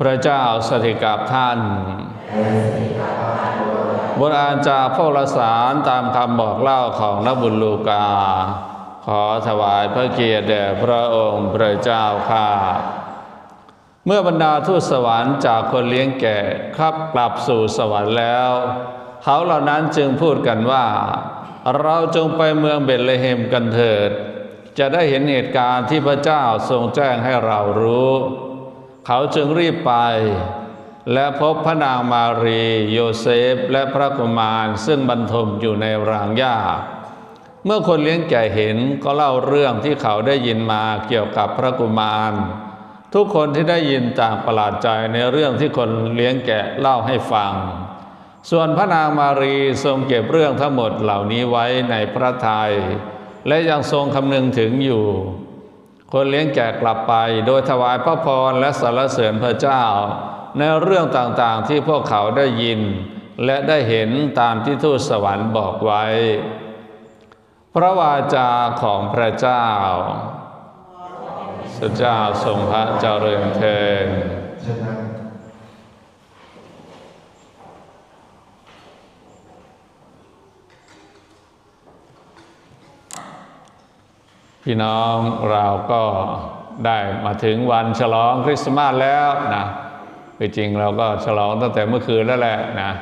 พระเจ้าสถิตกับท่านบทอานจากพระวรสารตามคำบอกเล่าของนบุญลูกา ขอถวายพระเกียรติแด่พระองค์พระเจ้าข้าเมื่อบรรดาทูตสวรรค์จากคนเลี้ยงแกะครับกลับสู่สวรรค์แล้ว เขาเหล่านั้นจึงพูดกันว่า เราจงไปเมืองเบธเลเฮมกันเถิด จะได้เห็นเหตุการณ์ที่พระเจ้าทรงแจ้งให้เรารู้ เขาจึงรีบไป และพบพระนางมารี โยเซฟ และพระกุมารซึ่งบรรทมอยู่ในรางหญ้า เมื่อคนเลี้ยงแกะเห็นก็เล่าเรื่องที่เขาได้ยินมาเกี่ยวกับพระกุมาร ทุกคนที่ได้ยินต่างประหลาดใจในเรื่องที่คนเลี้ยงแกะเล่าให้ฟัง ส่วนพระนางมารีทรงเก็บเรื่องทั้งหมดเหล่านี้ไว้ในพระทยัยและยังทรงคำนึงถึงอยู่ คนเลี้ยงแกะกลับไป โดยถวายพระพรและสรรเสริญพระเจ้า ในเรื่องต่างๆที่พวกเขาได้ยิน และได้เห็นตามที่ทูตสวรรค์บอกไว้ พระวาจาของพระเจ้าพระเจ้าทรงพระเจริญเทิน เชิญนั่ง พี่น้องเราก็ได้มาถึงวันฉลองคริสต์มาสแล้วนะคือจริงเราก็ฉลองตั้งแต่เมื่อคืนแล้วแหละนะ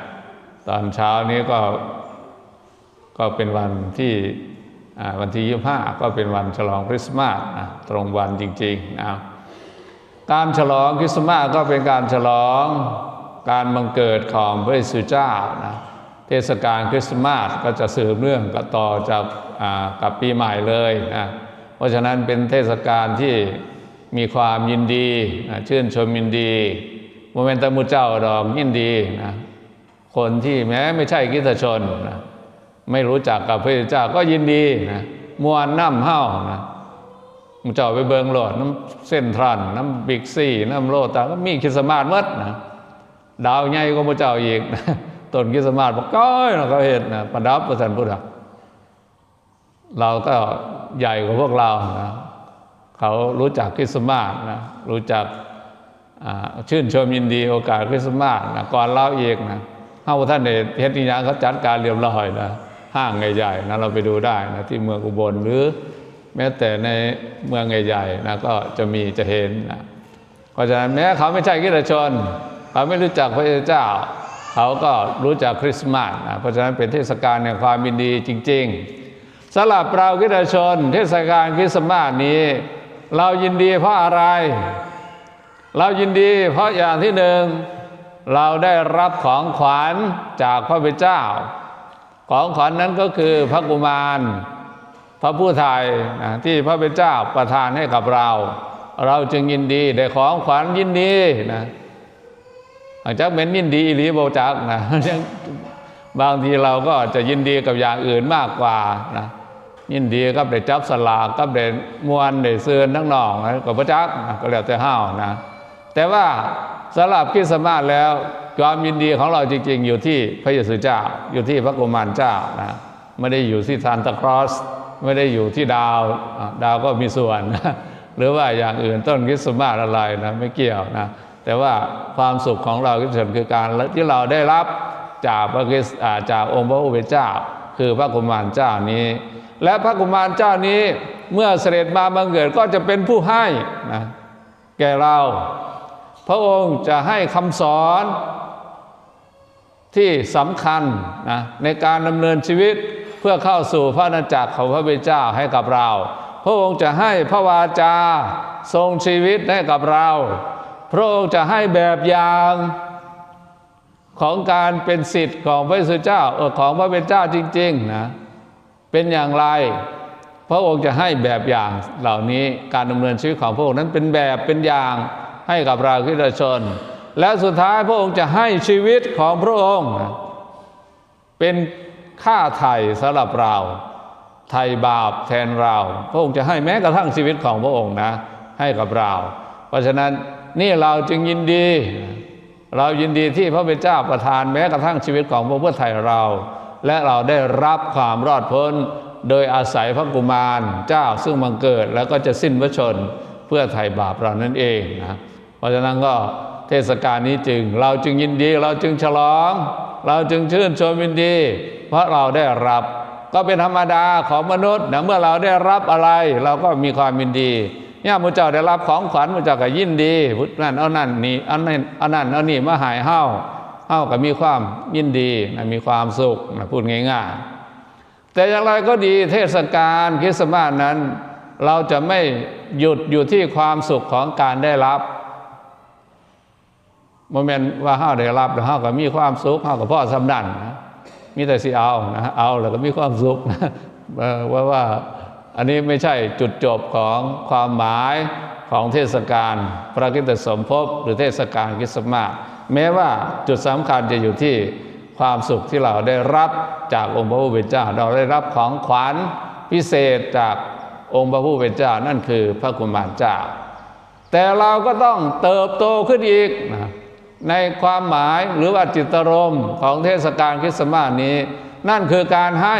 ตอนเช้านี้ก็ก็เป็นวันที่วันที่ยี่ห้าก็เป็นวันฉลองคริสต์มาสนะตรงวันจริงๆนะการฉลองคริสต์มาสก็เป็นการฉลองการบังเกิดของพระเยซูเจ้านะเทศกาลคริสต์มาสก็จะสืบเนื่องกับต่อจากกับปีใหม่เลยนะ เพราะฉะนั้นเป็นเทศกาลที่มีความยินดีนะชื่นชมยินดีโมเมนต์มุเจ้าดอกยินดีนะคนที่แม้ไม่ใช่คริตชนนะไม่รู้จักกับพระเจ้าก็ยินดีนะมวนน้ำเฮ้านะมุเจ้าไปเบิงโหลดน้ำเส้นทรันน้ำบิ๊กซี่น้ำโลตาก็มีคิสมาสหมดนะดาวใหญ่ก็มุเจ้าอีกนะต้นคิสต์มาสบอกก้อยนะเขาเห็นนะประดับประสันพุทธะ เราก็ใหญ่กว่าพวกเรานะเขารู้จักคริสต์มาสนะรู้จักชื่นชมยินดีโอกาสคริสต์มาสนะก่อนเล่าอีกนะเฮาท่านเดชเฮ็ดนิยาเขาจัดการเรียบร้อยนะห้างใหญ่ๆนะเราไปดูได้นะที่เมืองอุบลหรือ แม้แต่ในเมืองใหญ่ๆนะก็จะมีจะเห็นนะเพราะฉะนั้นแม้เขาไม่ใช่คริสตชนเขาไม่รู้จักพระเจ้า เขาก็รู้จักคริสต์มาสนะเพราะฉะนั้นเป็นเทศกาลแห่งความยินดีจริง ๆ สำหรับเราคริสตชน เทศกาลคริสต์มาสนี้ เรายินดีเพราะอะไร เรายินดีเพราะอย่างที่หนึ่งเราได้รับของขวัญจากพระบิดาเจ้า ของขวัญนั้นก็คือพระกุมาร พระผู้ไทยนะที่พระบิดาเจ้าประทานให้กับเรา เราจึงยินดีได้ของขวัญยินดีนะอาจจะเป็นยินดีอีหรือบ่จักนะบางทีเราก็จะยินดีกับอย่างอื่นมากกว่านะ ยินดีกับได้จับสลากกับได้มวนได้เสือนทั้งนองกับพระจักก็แล้วแต่ห้าวนะ แต่ว่าสำหรับคริสมาสแล้วความยินดีของเราจริง ๆ อยู่ที่พระเยซูเจ้า อยู่ที่พระกุมารเจ้านะไม่ได้อยู่ที่ซานตาครอส ไม่ได้อยู่ที่ดาวดาวก็มีส่วนนะหรือว่าอย่างอื่นต้นคริสต์มาสอะไรนะไม่เกี่ยวนะแต่ว่าความสุขของเราคริสเตียนคือการที่เราได้รับจากพระคริสต์อ่าจากองค์พระผู้เป็นเจ้า คือพระกุมารเจ้านี้ และพระกุมารเจ้านี้เมื่อเสด็จมาบังเกิดก็จะเป็นผู้ให้นะแก่เรา พระองค์จะให้คำสอนที่สำคัญนะในการดำเนินชีวิตเพื่อเข้าสู่พระอาจักรของพระบิเจ้าให้กับเรา พระองค์จะให้พระวาจาทรงชีวิตให้กับเรา พระองค์จะให้แบบอย่างของการเป็นสิทธิ์ของพระเยซูเจ้าเออของพระบิดาเจ้าจริง ๆ นะ เป็นอย่างไร พระองค์จะให้แบบอย่างเหล่านี้การดำเนินชีวิตของพระองค์นั้นเป็นแบบเป็นอย่างให้กับเราคริสตชน และสุดท้ายพระองค์จะให้ชีวิตของพระองค์ เป็นค่าไถ่สำหรับเราไถ่บาปแทนเรา พระองค์จะให้แม้กระทั่งชีวิตของพระองค์นะ ให้กับเรา เพราะฉะนั้นนี่เราจึงยินดี เรายินดีที่พระเป็นเจ้าประทานแม้กระทั่งชีวิตของพระเพื่อไทยเรา และเราได้รับความรอดพ้น โดยอาศัยพระกุมารเจ้าซึ่งบังเกิดแล้วก็จะสิ้นพระชนเพื่อไถ่บาปเรานั่นเองนะเพราะฉะนั้นก็เทศกาลนี้จึง เราจึงยินดีเราจึงฉลอง เราจึงชื่นชมยินดี เพราะเราได้รับก็เป็นธรรมดาของมนุษย์นะเมื่อเราได้รับอะไร เราก็มีความยินดีเนี่ยมุเจ้าได้รับของขวัญมุเจ้าก็ยินดีพุทธนั่นเอานั่นนี่เอานั่นเอานั่นเอานี่มาหายเฮ้า เฮ้าก็มีความยินดีนะมีความสุขนะพูดง่ายๆ แต่อย่างไรก็ดีเทศกาลคริสต์มาสนั้น เราจะไม่หยุดอยู่ที่ความสุขของการได้รับโมเมนต์ว่าเฮาได้รับแล้วเฮาก็มีความสุขเฮาก็พ่อสำนันนะมีแต่สิเอานะเอาแล้วก็มีความสุขนะว่าว่าอันนี้ไม่ใช่จุดจบของความหมายของเทศกาลพระคริสตสมภพหรือเทศกาลคริสต์มาส แม้ว่าจุดสำคัญจะอยู่ที่ความสุขที่เราได้รับจากองค์พระผู้เป็นเจ้า เราได้รับของขวัญพิเศษจากองค์พระผู้เป็นเจ้านั่นคือพระกุมารเจ้า แต่เราก็ต้องเติบโตขึ้นอีกนะในความหมายหรือว่าจิตรมของเทศกาลคริสต์มาสนี้ นั่นคือการให้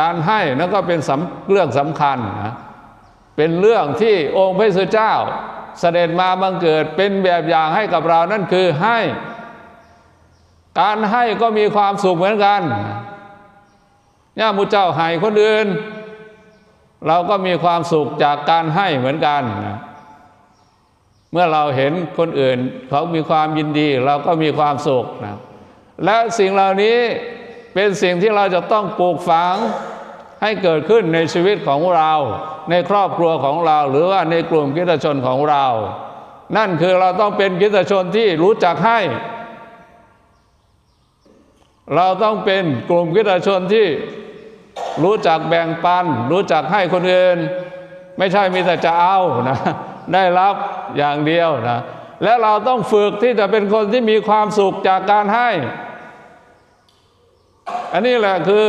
การให้นั่นก็เป็นสำเรื่องสำคัญนะเป็นเรื่องที่องค์พระสุเจ้า เสด็จมาบังเกิดเป็นแบบอย่างให้กับเรานั่นคือให้ การให้ก็มีความสุขเหมือนกันย่ามุเจ้าให้คนอื่น เราก็มีความสุขจากการให้เหมือนกัน เมื่อเราเห็นคนอื่นเขามีความยินดีเราก็มีความสุขนะและสิ่งเหล่านี้เป็นสิ่งที่เราจะต้องปลูกฝัง ให้เกิดขึ้นในชีวิตของเรา ในครอบครัวของเรา หรือว่าในกลุ่มกิจชนของเรา นั่นคือเราต้องเป็นกิจชนที่รู้จักให้ เราต้องเป็นกลุ่มกิจชนที่รู้จักแบ่งปัน รู้จักให้คนอื่น ไม่ใช่มีแต่จะเอานะได้รับอย่างเดียวนะและเราต้องฝึกที่จะเป็นคนที่มีความสุขจากการให้ อันนี้แหละคือ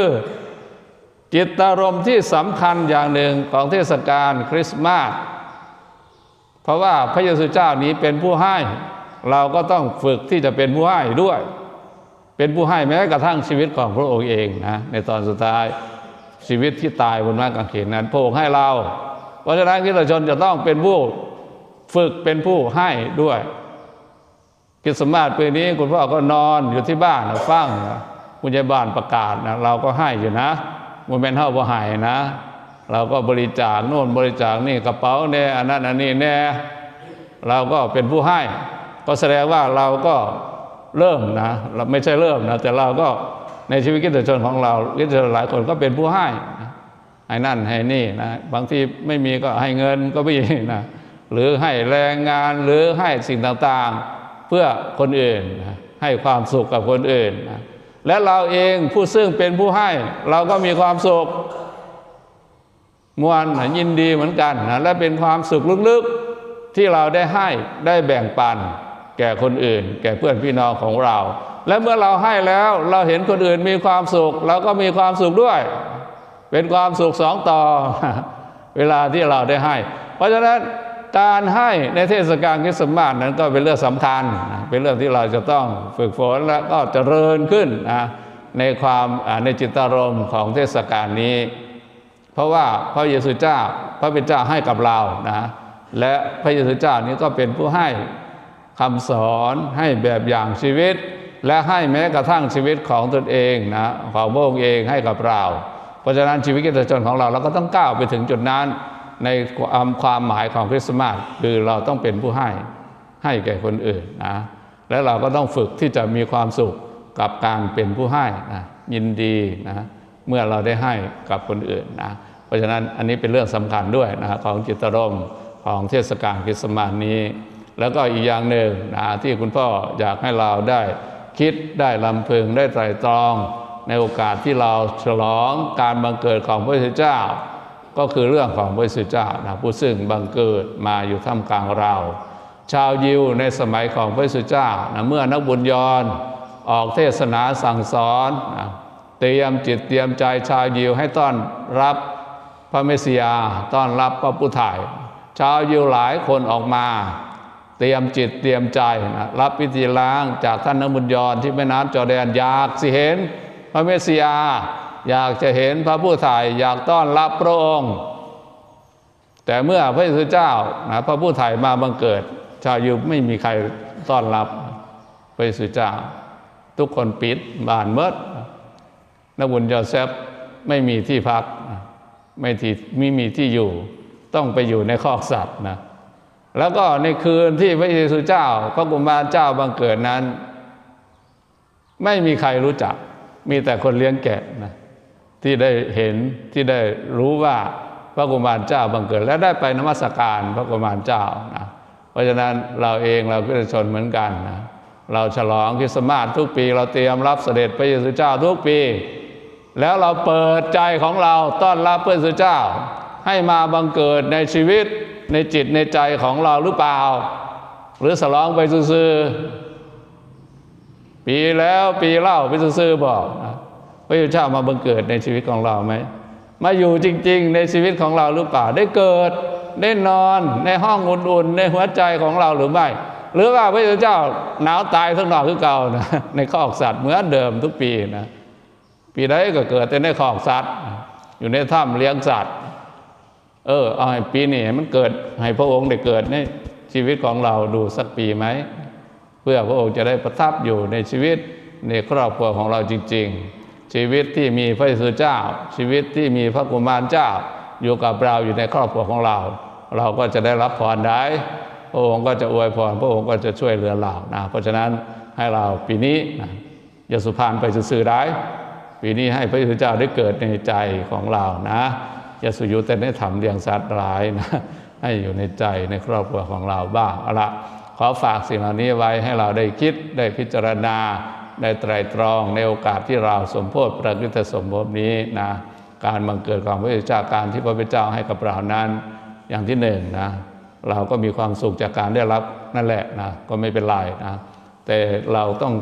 จิตอารมณ์ที่สำคัญอย่างหนึ่งของเทศกาลคริสต์มาสเพราะว่าพระเยซูเจ้านี้เป็นผู้ให้ เราก็ต้องฝึกที่จะเป็นผู้ให้ด้วย เป็นผู้ให้แม้กระทั่งชีวิตของพระองค์เองนะในตอนสุดท้ายชีวิตที่ตายบนไม้กางเขนนั้นพระองค์ให้เรา เพราะฉะนั้นคริสตชนจะต้องเป็นผู้ฝึกเป็นผู้ให้ด้วยคริสต์มาสปีนี้คุณพ่อก็นอนอยู่ที่บ้านฟังคุณยายบ้านประกาศนะเราก็ให้อยู่นะ มันเป็นเท่าบ่ให้นะ เราก็บริจาคโน่นบริจาคนี่กระเป๋าแน่อันนั้นอันนี้แน่เราก็เป็นผู้ให้ ก็แสดงว่าเราก็เริ่มนะ เราไม่ใช่เริ่มนะ แต่เราก็ในชีวิตกิจชนของเรากิจชนหลายคนก็เป็นผู้ให้ให้นั่นให้นี่นะบางทีไม่มีก็ให้เงินก็ไม่มีนะหรือให้แรงงานหรือให้สิ่งต่างๆ เพื่อคนอื่น ให้ความสุขกับคนอื่นนะ และเราเองผู้ซึ่งเป็นผู้ให้ เราก็มีความสุขมวลนยินดีเหมือนกันนะและเป็นความสุขลึกๆที่เราได้ให้ได้แบ่งปัน แก่คนอื่น แก่เพื่อนพี่น้องของเรา และเมื่อเราให้แล้วเราเห็นคนอื่นมีความสุข เราก็มีความสุขด้วย เป็นความสุขสองต่อ เวลาที่เราได้ให้ เพราะฉะนั้น การให้ในเทศกาลคริสต์มาสนั้นก็เป็นเรื่องสำคัญ เป็นเรื่องที่เราจะต้องฝึกฝนและก็เจริญขึ้นนะในความในจิตอารมณ์ของเทศกาลนี้ เพราะว่าพระเยซูเจ้าพระเป็นเจ้าให้กับเรานะและพระเยซูเจ้านี้ก็เป็นผู้ให้คำสอนให้แบบอย่างชีวิต และให้แม้กระทั่งชีวิตของตนเองนะของพระองค์เองให้กับเรา เพราะฉะนั้นชีวิตกิจชนของเราเราก็ต้องก้าวไปถึงจุดนั้น ในความความหมายของคริสต์มาสคือเราต้องเป็นผู้ให้ให้แก่คนอื่นนะและเราก็ต้องฝึกที่จะมีความสุขกับการเป็นผู้ให้นะยินดีนะเมื่อเราได้ให้กับคนอื่นนะเพราะฉะนั้นอันนี้เป็นเรื่องสำคัญด้วยนะของจิตรมของเทศกาลคริสต์มาสนี้ แล้วก็อีกอย่างหนึ่งนะที่คุณพ่ออยากให้เราได้คิดได้ลำพึงได้ไตรตรอง ในโอกาสที่เราฉลองการบังเกิดของพระเจ้า ก็คือเรื่องของพระสุเจ้านะผู้ซึ่งบังเกิดมาอยู่ท่ามกลางเรา ชาวยิวในสมัยของพระสุเจ้านะเมื่อนักบุญยอนออกเทศนาสั่งสอนนะเตรียมจิตเตรียมใจชาวยิวให้ต้อนรับพระเมสสิยาต้อนรับพระผู้ถ่าย ชาวยิวหลายคนออกมา เตรียมจิตเตรียมใจนะรับพิธีล้างจากท่านนักบุญยอนที่แม่น้ำจอร์แดนอยากสิเห็นพระเมสสิยา อยากจะเห็นพระผู้ถ่ายอยากต้อนรับพระองค์ แต่เมื่อพระเยซูเจ้านะพระผู้ไถ่มาบังเกิด ชาวยิวไม่มีใครต้อนรับพระเยซูเจ้า ทุกคนปิดบ้านเมดนบุญยอเซฟไม่มีที่พัก ไม่ที่ไม่มีที่อยู่ ต้องไปอยู่ในคอกสัตว์นะแล้วก็ในคืนที่พระเยซูเจ้า พระกุมารเจ้าบังเกิดนั้น ไม่มีใครรู้จัก มีแต่คนเลี้ยงแกะนะ ที่ได้เห็นที่ได้รู้ว่าพระกุมารเจ้าบังเกิดและได้ไปนมัสการพระกุมารเจ้านะเพราะฉะนั้นเราเองเราคริสตชนเหมือนกันนะเราฉลองคริสต์มาสทุกปี เราเตรียมรับเสด็จพระเยซูเจ้าทุกปี แล้วเราเปิดใจของเราต้อนรับพระเยซูเจ้า ให้มาบังเกิดในชีวิตในจิตในใจของเราหรือเปล่า หรือสลองไปซื่อปีแล้วปีเล่าไปซื่อบอกนะ ระเยซูเจ้ามาบังเกิดในชีวิตของเราไหมมาอยู่จริง ๆ ในชีวิตของเราหรือเปล่าได้เกิดได้นอนในห้องอุ่นๆในหัวใจของเราหรือไม่หรือว่าพระเยซูเจ้าหนาวตายทั้งนอกคือเก่านะในคอกสัตว์เหมือนเดิมทุกปีนะปีใดก็เกิดแต่ในคอกสัตว์ อยู่ในถ้ำเลี้ยงสัตว์ เออเอาให้ปีนี้ให้มันเกิดให้พระองค์ได้เกิดในชีวิตของเราดูสักปีไหมเพื่อพระองค์จะได้ประทับอยู่ในชีวิตในครอบครัวของเราจริง ๆ ชีวิตที่มีพระเยซูเจ้า ชีวิตที่มีพระกุมารเจ้า อยู่กับเราอยู่ในครอบครัวของเรา เราก็จะได้รับพรได้พระองค์ก็จะอวยพรพระองค์ก็จะช่วยเหลือเรานะเพราะฉะนั้นให้เราปีนี้นะอย่าสุพานไปซื่อได้ปีนี้ให้พระเยซูเจ้าได้เกิดในใจของเรานะอย่าสุยุแต่ได้ทำเลี้ยงสัตว์ร้ายนะให้อยู่ในใจในครอบครัวของเราบ้างเอาละขอฝากสิ่งเหล่านี้ไว้ให้เราได้คิดได้พิจารณา ได้ไตรตรองในโอกาสที่เราสมโพธิประกฤตสมภพนี้นะการบังเกิดของพระเยซูเจ้าการที่พระพุทธเจ้าให้กับเรานั้นอย่างที่หนึ่งนะเราก็มีความสุขจากการได้รับนั่นแหละนะก็ไม่เป็นไรนะแต่เราต้อง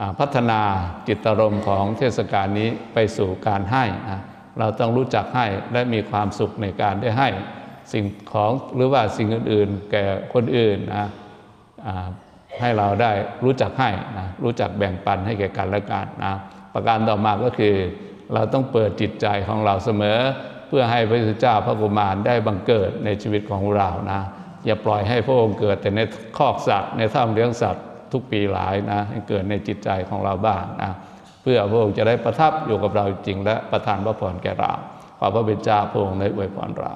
อพัฒนาจิตอารมณ์ของเทศกาลนี้ไปสู่การให้นะเราต้องรู้จักให้และมีความสุขในการได้ให้สิ่งของหรือว่าสิ่งอื่นๆ แก่คนอื่นนะ ให้เราได้รู้จักให้นะรู้จักแบ่งปันให้แก่กันและกันนะประการต่อมาก็คือเราต้องเปิดจิตใจของเราเสมอ เพื่อให้พระพุทธเจ้าพระกุมารได้บังเกิดในชีวิตของเรานะอย่าปล่อยให้พระองค์เกิดแต่ในคอกสัตว์ในถ้ำเลี้ยงสัตว์ทุกปีหลายนะให้เกิดในจิตใจของเราบ้างนะเพื่อพระองค์จะได้ประทับอยู่กับเราจริงและประทานพระพรแก่เราขอพระบิดาพระองค์ได้อวยพรเรา